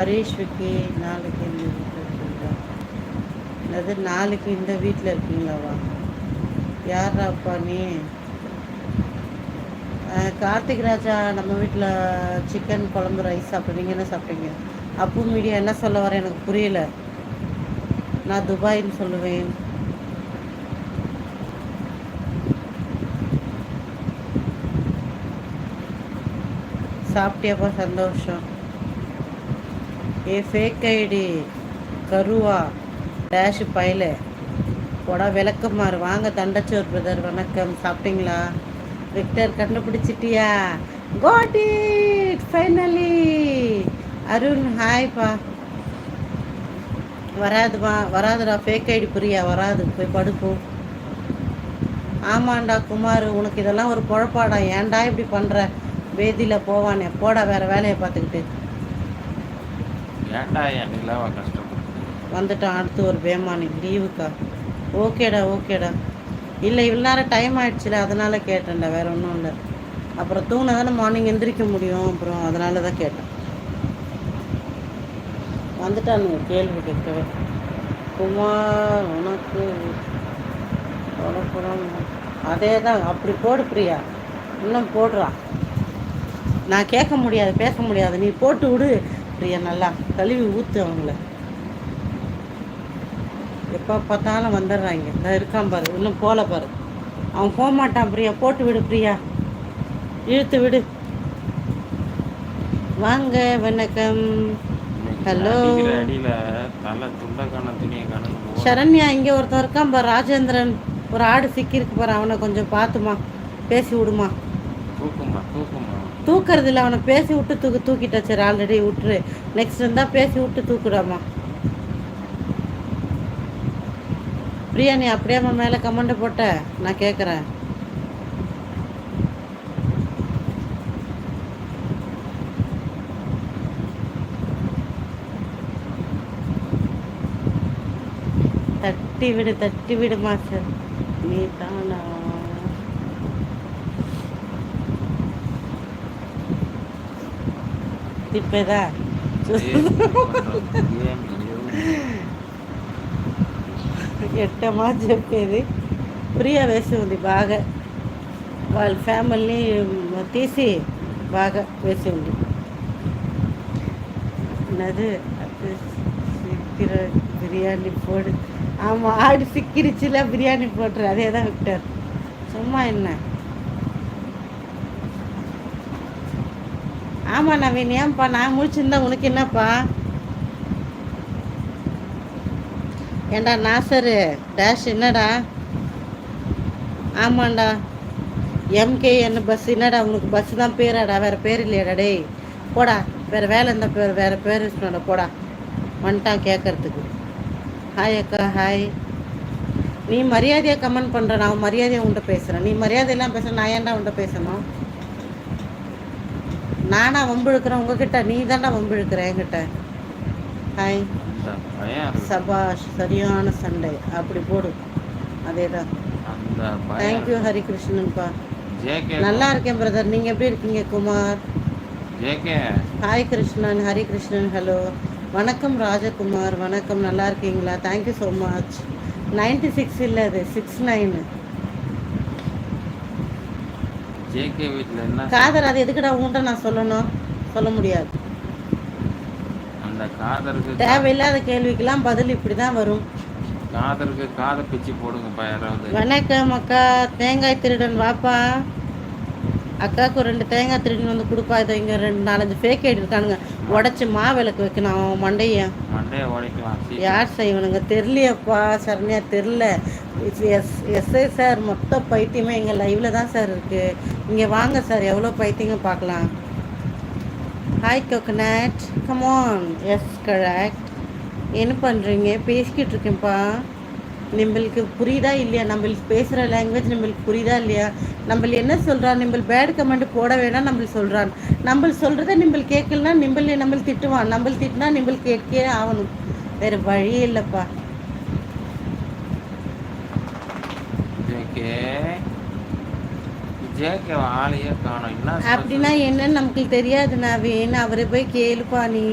ஹரீஷ் விக்கி நாளைக்கு இந்த வீட்டில் இருக்கீங்களா? அதாவது நாளைக்கு இந்த வீட்டில் இருக்கீங்களாவா? யாராப்பா நீ? கார்த்திக் ராஜா நம்ம வீட்டில் சிக்கன் குழம்பு ரைஸ் சாப்பிட்டு நீங்கள் என்ன சாப்பிட்டீங்க? அப்பு மீடியா என்ன சொல்ல வர எனக்கு புரியல. நான் துபாயின்னு சொல்லுவேன். சாப்பிட்டியாப்பா சந்தோஷம். ஏ ஃபேக் ஐடி கருவா டேஷ் பைல போடா விளக்கமாறு. வாங்க தண்டச்சோர் பிரதர் வணக்கம். சாப்பிட்டீங்களா? விக்டர் கண்டுபிடிச்சிட்டியா? கோடி இட் ஃபைனலி அருண் ஹாய்ப்பா வராதுமா வராதுடா. ஃபேக் ஐடி புரியா? வராது. போய் படுப்போம் ஆமாண்டா குமார் உனக்கு இதெல்லாம் ஒரு குழப்பாடா. ஏன்டா இப்படி பண்ணுற வேதியில் போவானே. போடா வேறு வேலையை பார்த்துக்கிட்டு. ஏன்டா என் நிலாவை வந்துட்டான் அடுத்து ஒரு பேமானி லீவுக்கா. ஓகேடா ஓகேடா. இல்லை இவ்வளோ நேரம் டைம் ஆயிடுச்சுல அதனால கேட்டேன்டா வேற ஒன்றும் இல்லை. அப்புறம் தூங்கினா தானே மார்னிங் எந்திரிக்க முடியும் அப்புறம் அதனால தான் கேட்டேன். வந்துட்டானுங்க கேள்வி கேட்கவே. குமார் உனக்கு உனக்குறம் அதே தான் அப்படி போடு பிரியா. இன்னும் போடுறா. நான் கேட்க முடியாது பேச முடியாது. நீ போட்டு விடு. பிரியா நல்லா கழுவி ஊற்று அவங்கள. எப்போ பார்த்தாலும் வந்துடுறாங்க. இந்த இருக்கான் பாரு இன்னும் போல பாரு. அவன் போக மாட்டான் பிரியா போட்டு விடு பிரியா. இழுத்து விடு. வாங்க வணக்கம். காணும் சரண்யா இங்கே ஒருத்தன் இருக்கான் பாரு ராஜேந்திரன். ஒரு ஆடு சிக்கியிருக்கு பாரு அவனை கொஞ்சம் பார்த்துமா பேசி விடுமா. தூக்குறது இல்லை அவனை பேசி விட்டு தூக்கு தூக்கிட்டா சரி ஆல்ரெடி விட்டுரு. நெக்ஸ்ட் இருந்தால் பேசி விட்டு தூக்குடாமா. பிரியா நீ அப்படியே அவன் மேலே கமெண்ட் போட்ட நான் கேட்குறேன் தட்டி விடு தட்டி விடு மாஸ்டர். நீ தானா? తిప్పేదా ఎట్టమా చెప్పేది ప్రియ వేసి ఉంది బాగా వాళ్ళ ఫ్యామిలీని తీసి బాగా వేసి ఉంది அது சிக்கிற பிரியாணி போடு ஆமாம் ஆடு சிக்கிருச்சுல பிரியாணி போட்டுரு அதே தான் விக்டர் சும்மா என்ன ஆமாம் நவீன் ஏன்ப்பா நான் முழிச்சிருந்தா உனக்கு என்னப்பா? ஏண்டா நாசரு? டேஷ் என்னடா? ஆமாண்டா. எம்கேஎன் பஸ் என்னடா உனக்கு? பஸ் தான் பேராடா. வேற பேர் இல்லையாடா டேய். போடா. வேறு வேலை இருந்தால் பேர் வேறு பேர் சொன்னடா போடா. வந்துட்டான் கேட்கறதுக்கு ஹாய் அக்கா ஹாய் நீ மரியாதையாக கமெண்ட் பண்ணுற நான் மரியாதையாக உன்ட்ட பேசுகிறேன் நீ மரியாதையெல்லாம் பேசுகிறேன் நான் ஏன்டா உன்ட்ட பேசணும்? நானா வம்பு இழுக்கிறேன் உங்ககிட்ட நீ தான்டா வம்பு இழுக்கிற என்கிட்ட ஹாய். சபாஷ் சரியான சண்டை. அப்படி போடு. அதே தான் தேங்க்யூ ஹரிகிருஷ்ணன்ப்பா. நல்லா இருக்கேன் பிரதர் நீங்கள் எப்படி இருக்கீங்க குமார்? ஹாய் கிருஷ்ணன். ஹரி கிருஷ்ணன் ஹலோ வணக்கம் ராஜகுமார். வணக்கம். நல்லா இருக்கீங்களா? Thank you so much ninety six இல்லை அது. சிக்ஸ் நைனு ஜேகே வீட்டில் என்ன காதல் அது எதுக்குடா உன்கிட்ட நான் சொல்லணும்? சொல்ல முடியாது. அந்த காதருக்கு தேவையில்லாத கேள்விக்கெல்லாம் பதில் இப்படி தான் வரும். காதருக்கு காதை பிச்சு போடுங்கப்பா யாராவது. வணக்கம் அக்கா. தேங்காய் திருடன் வாப்பா. அக்காவுக்கு ரெண்டு தேங்காய் திருடன் வந்து கொடுப்பா. இதை இங்கே ரெண்டு நாலஞ்சு ஃபேக் இருக்கானுங்க. உடச்சி மாவிளக்கு வைக்கணும் அவன் மண்டைய. மண்டையை உடைக்கலாம். யார் செய்வனுங்க? தெரியலையப்பா சரண்யா தெரில எஸ் எஸ்ஐ சார் மொத்த பைத்தியமே எங்கள் லைவில் தான் சார் இருக்குது இங்கே வாங்க சார் எவ்வளோ பைத்தியங்க பார்க்கலாம். Hi coconut come on yes correct என்ன பண்ணுறீங்க பேசிக்கிட்டு இருக்கேன்ப்பா. நம்மளுக்கு புரியுதா இல்லையா? நம்மளுக்கு பேசுகிற லாங்குவேஜ் நம்மளுக்கு புரியுதா இல்லையா? நம்மள என்ன சொல்கிறான் நம்ம பேட் கமெண்ட் போட வேணாம் நம்ம சொல்கிறான் நம்ம சொல்கிறத நம்ம கேட்கலனா நம்மள நம்ம திட்டுவான். நம்ம திட்டினா நம்மளுக்கு கேட்கே ஆகணும். வேறு வழியே இல்லைப்பா. ஜேகே ஜேகே ஆளையே காணும். என்ன அப்படின்னா என்னன்னு நமக்கு தெரியாது நவீன் அவரை போய் கேளுப்பா நீ.